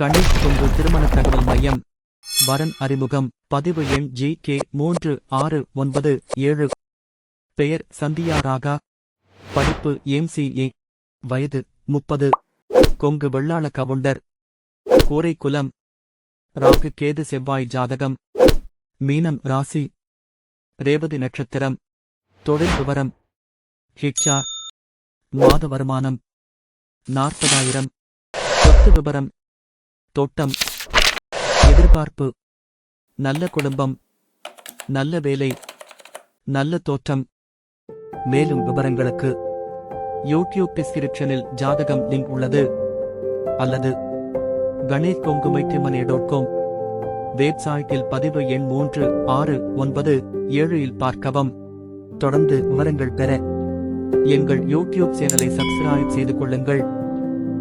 கணேஷ் கொங்கு திருமண தகவல் மையம். வரன் அறிமுகம். பதிவு எண் ஜி கே மூன்று ஆறு ஒன்பது ஏழு. பெயர் சந்தியா ராகா. படிப்பு எம்சிஏ வயது முப்பது. கொங்கு வெள்ளாள கவுண்டர். கோரை குலம் ராகு கேது செவ்வாய் ஜாதகம். மீனம் ராசி. ரேவதி நட்சத்திரம். தொழில் விவரம். ஹிக்ஷா மாத வருமானம். நாற்பதாயிரம். சொத்து விவரம். தோட்டம். எதிர்பார்ப்பு. நல்ல குடும்பம். நல்ல வேலை. நல்ல தோற்றம். மேலும் விவரங்களுக்கு யூடியூப் டிஸ்கிரிப்ஷனில் ஜாதகம் லிங்க் உள்ளது. அல்லது கணேஷ் கொங்குமைத்திமனே டாட் காம் வெப்சைட்டில் பதிவு எண் மூன்று ஆறு ஒன்பது ஏழு இல் பார்க்கவும். தொடர்ந்து விவரங்கள் பெற எங்கள் யூடியூப் சேனலை சப்ஸ்கிரைப் செய்து கொள்ளுங்கள்.